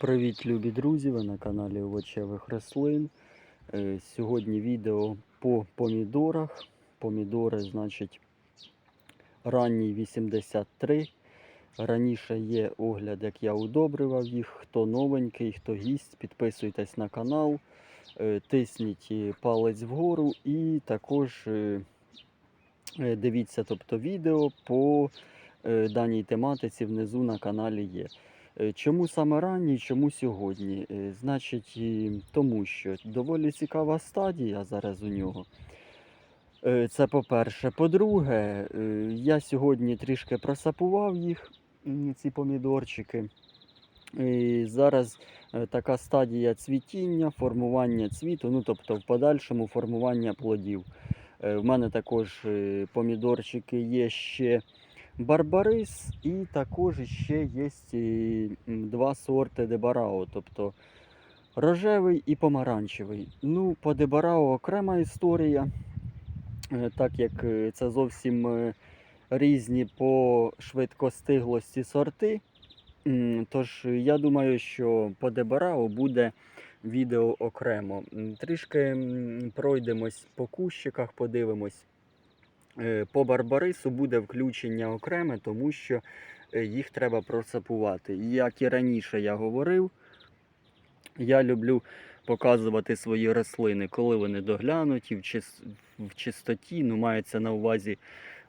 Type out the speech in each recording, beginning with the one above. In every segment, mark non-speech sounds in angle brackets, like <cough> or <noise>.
Привіт, любі друзі! Ви на каналі Овочевих рослин. Е, Сьогодні відео по помідорах. Помідори, значить, ранній 83. Раніше є огляд, як я удобрював їх. Хто новенький, хто гість, підписуйтесь на канал, е, тисніть палець вгору і також е, дивіться тобто, відео по даній тематиці внизу на каналі є. Е, Чому саме ранній, чому сьогодні? Е, Значить, тому що доволі цікава стадія зараз у нього. Е, Це по-перше. По-друге, я сьогодні трішки просапував їх, ці помідорчики. І зараз така стадія цвітіння, формування цвіту, ну тобто в подальшому формування плодів. В мене також помідорчики є ще Барбарис, і також ще є е, два сорти Дебарао, тобто рожевий і помаранчевий. Ну, по Дебарао окрема історія, е, так як е, це зовсім різні по швидкостиглості сорти. Тож я думаю, що по Дебарао буде відео окремо. Трішки пройдемось по кущиках, подивимось. Е, По Барбарису буде включення окреме, тому що е, їх треба просапувати. Як і раніше я говорив, я люблю показувати свої рослини, коли вони доглянуті, в, чис... в чистоті. Ну, мається на увазі,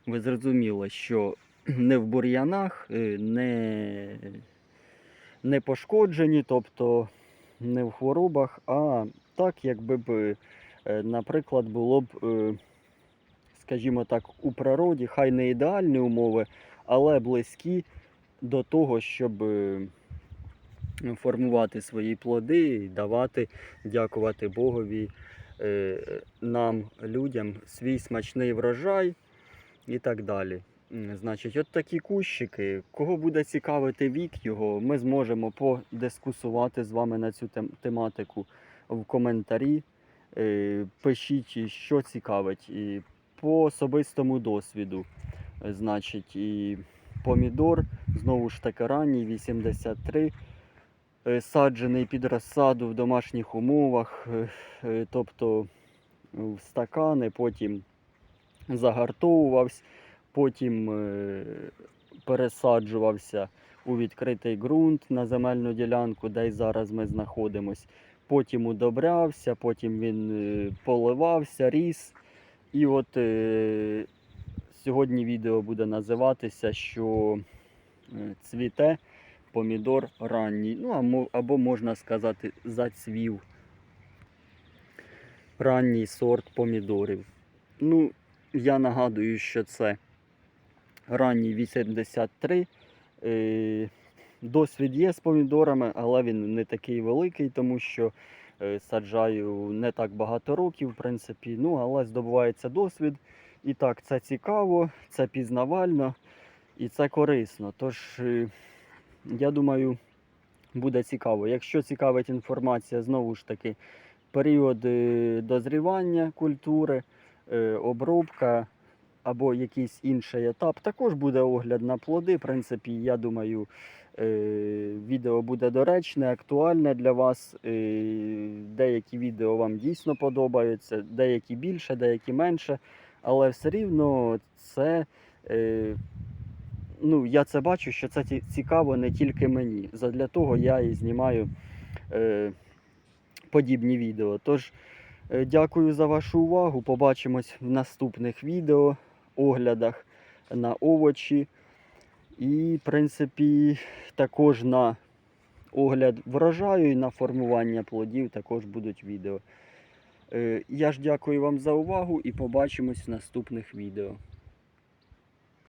ви зрозуміли, що <clears throat> не в бур'янах, е, не, не пошкоджені, тобто не в хворобах, а так, якби б, наприклад, було б. Скажімо так, у природі, хай не ідеальні умови, але близькі до того, щоб е, формувати свої плоди і давати, дякувати Богові е, нам, людям, свій смачний врожай і так далі. Значить, от такі кущики. Кого буде цікавити вік його, ми зможемо подискусувати з вами на цю тематику в коментарі. Е, Пишіть, що цікавить. І по особистому досвіду. Е, Значить, і помідор, знову ж таки ранній, 83, е, саджений під розсаду в домашніх умовах, е, тобто в стакани, потім загартовувався, потім пересаджувався у відкритий ґрунт на земельну ділянку, де й зараз ми знаходимось. Потім удобрявся, потім він поливався, ріс. І от е, сьогодні відео буде називатися, що е, цвіте помідор ранній. Ну, або можна сказати, зацвів ранній сорт помідорів. Ну, я нагадую, що це ранній 83. Е, досвід є з помідорами, але він не такий великий, тому що саджаю не так багато років, в принципі. Ну, але здобувається досвід. І так, це цікаво, це пізнавально і це корисно. Тож, е, я думаю, буде цікаво. Якщо цікавить інформація, знову ж таки, період е, дозрівання культури, е, обробка або якийсь інший етап, також буде огляд на плоди. В принципі, я думаю, е, відео буде доречне, актуальне для вас. Е, Деякі відео вам дійсно подобаються, деякі більше, деякі менше. Але все рівно це. Е, ну, я це бачу, що це цікаво не тільки мені. Задля того я і знімаю е, подібні відео. Тож, е, дякую за вашу увагу. Побачимось в наступних відео, оглядах на овочі. І, в принципі, також на огляд врожаю і на формування плодів також будуть відео. Е, Я ж дякую вам за увагу і побачимось в наступних відео.